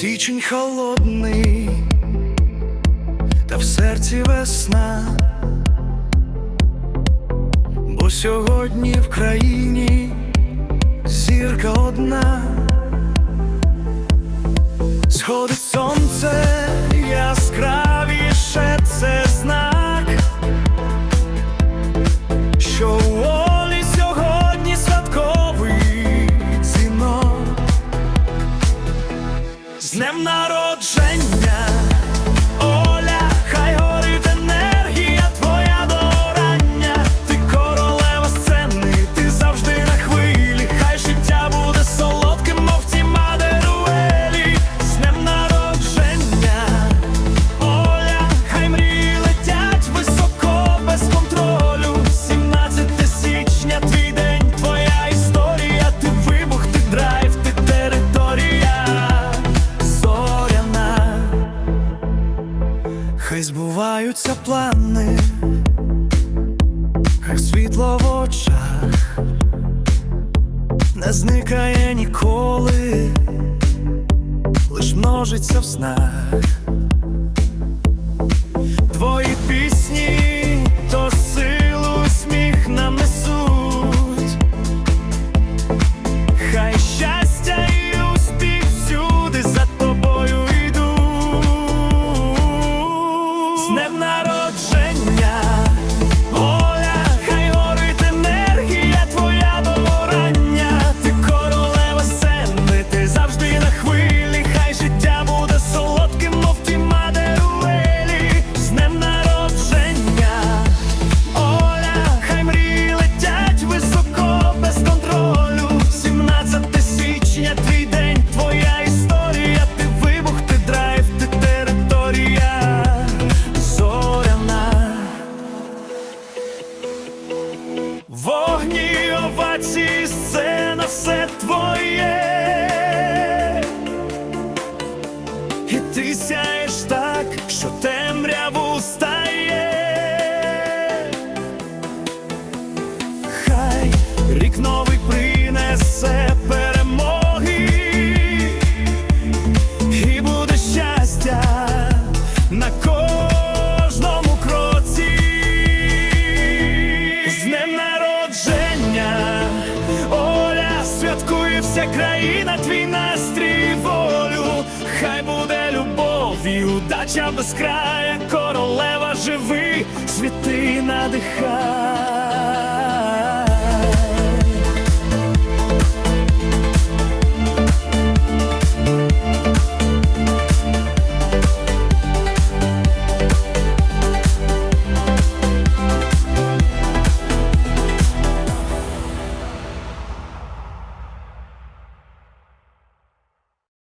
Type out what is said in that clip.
Січень холодний, та в серці весна, бо сьогодні в країні зірка одна, сходить. З днем на збігаються плани, як світло в очах не зникає ніколи, лиш множиться в снах. все твоє, і ти сяєш так, що темряву стає, хай рік новий. Країна твій настрій волю, хай буде любов і удача без края, королева живи, світи надихай.